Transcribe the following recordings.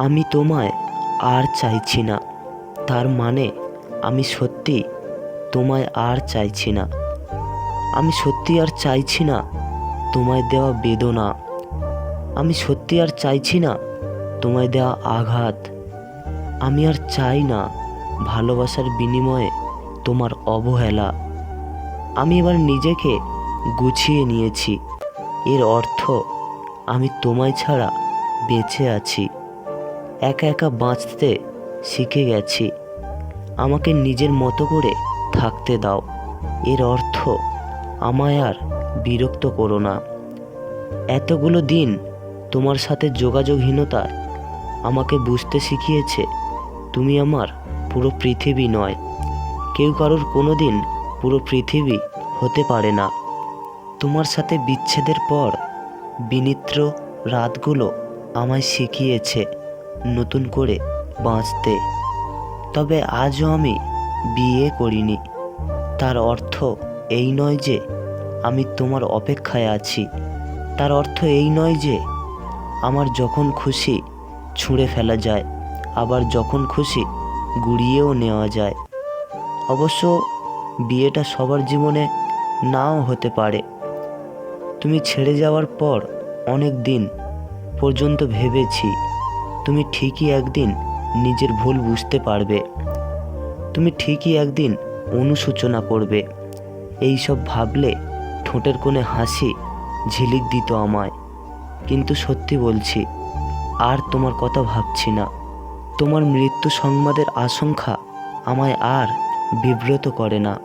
আমি তোমায় আর চাইছি না। তার মানে আমি সত্যি তোমায় আর চাইছি না। আমি সত্যি আর চাইছি না, তোমায় দেওয়া বেদনা। আমি সত্যি আর চাইছি না, তোমায় দেওয়া আঘাত। আমি আর চাই না ভালোবাসার বিনিময়ে তোমার অবহেলা। আমি এবার নিজেকে গুছিয়ে নিয়েছি। এর অর্থ আমি তোমায় ছাড়া বেঁচে আছি। একা একা বাঁচতে শিখে গেছি। আমাকে নিজের মতো করে থাকতে দাও। এর অর্থ আমায় আর বিরক্ত করো না। এতগুলো দিন তোমার সাথে যোগাযোগহীনতায় আমাকে বুঝতে শিখিয়েছে, তুমি আমার পুরো পৃথিবী নয়। কেউ কারোর কোনো দিন পুরো পৃথিবী হতে পারে না। তোমার সাথে বিচ্ছেদের পর বিনিত্র রাতগুলো আমায় শিখিয়েছে। নতুন করে বাঁচতে। তবে আজও আমি বিয়ে করিনি। তার অর্থ এই নয় যে আমি তোমার অপেক্ষায় আছি। তার অর্থ এই নয় যে আমার যখন খুশি ছুঁড়ে ফেলা যায়, আবার যখন খুশি গুড়িয়েও নেওয়া যায়। অবশ্য বিয়েটা সবার জীবনে নাও হতে পারে। তুমি ছেড়ে যাওয়ার পর অনেক দিন পর্যন্ত ভেবেছি তুমি ঠিকই একদিন নিজের ভুল বুঝতে পারবে। তুমি ঠিকই একদিন অনুশোচনা করবে। এই সব ভাবলে ঠোঁটের কোণে হাসি ঝিলিক দিত আমায়। কিন্তু সত্যি বলছি, আর তোমার কথা ভাবছি না। তোমার মৃত্যু সংবাদের আশঙ্কা আমায় আর বিব্রত করে না।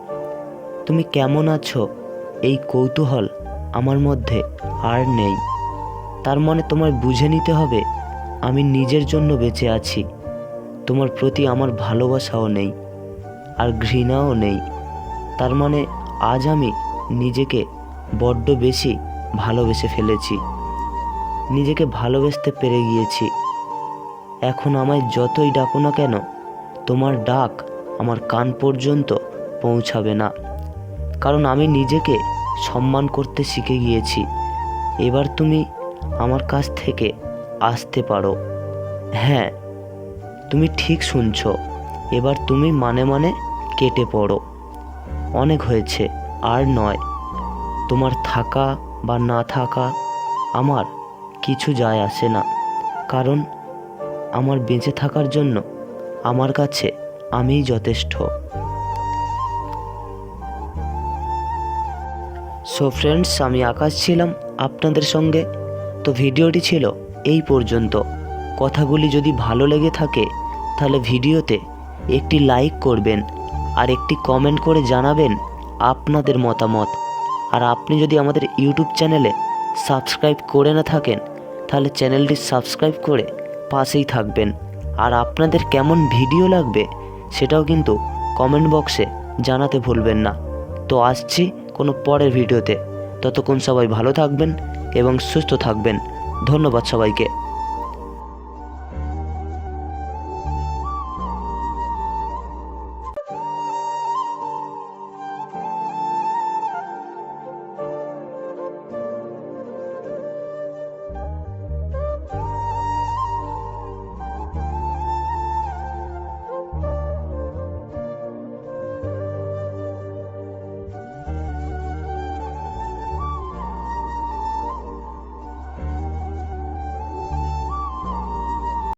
তুমি কেমন আছো? এই কৌতূহল আমার মধ্যে আর নেই। তার মানে তোমায় বুঝে নিতে হবে আমি নিজের জন্য বেঁচে আছি। তোমার প্রতি আমার ভালোবাসাও নেই, আর ঘৃণাও নেই। তার মানে আজ আমি নিজেকে বড্ড বেশি ভালোবেসে ফেলেছি। নিজেকে ভালোবেসতে পেরে গিয়েছি। এখন আমায় যতই ডাকো না কেন, তোমার ডাক আমার কান পর্যন্ত পৌঁছাবে না। কারণ আমি নিজেকে সম্মান করতে শিখে গিয়েছি। এবার তুমি আমার কাছ থেকে আসতে পারো। হ্যাঁ তুমি ঠিক শুনছো। এবার তুমি মানে মানে কেটে পড়ো। অনেক হয়েছে, আর নয়। তোমার থাকা বা না থাকা আমার কিছু যায় আসে না। কারণ আমার বেঁচে থাকার জন্য আমার কাছে আমিই যথেষ্ট। সো ফ্রেন্ডস আমি আকাশ ছিলাম আপনাদের সঙ্গে। তো ভিডিওটি ছিল এই পর্যন্ত। কথাগুলি যদি ভালো লেগে থাকে, তাহলে ভিডিওতে একটি লাইক করবেন আর একটি কমেন্ট করে জানাবেন আপনাদের মতামত। আর আপনি যদি আমাদের ইউটিউব চ্যানেলে সাবস্ক্রাইব করে না থাকেন, তাহলে চ্যানেলটি সাবস্ক্রাইব করে পাশেই থাকবেন। আর আপনাদের কেমন ভিডিও লাগবে, সেটাও কিন্তু কমেন্ট বক্সে জানাতে ভুলবেন না। তো আসছি কোনো পরের ভিডিওতে। ততক্ষণ সবাই ভালো থাকবেন এবং সুস্থ থাকবেন। ধন্যবাদ সবাইকে।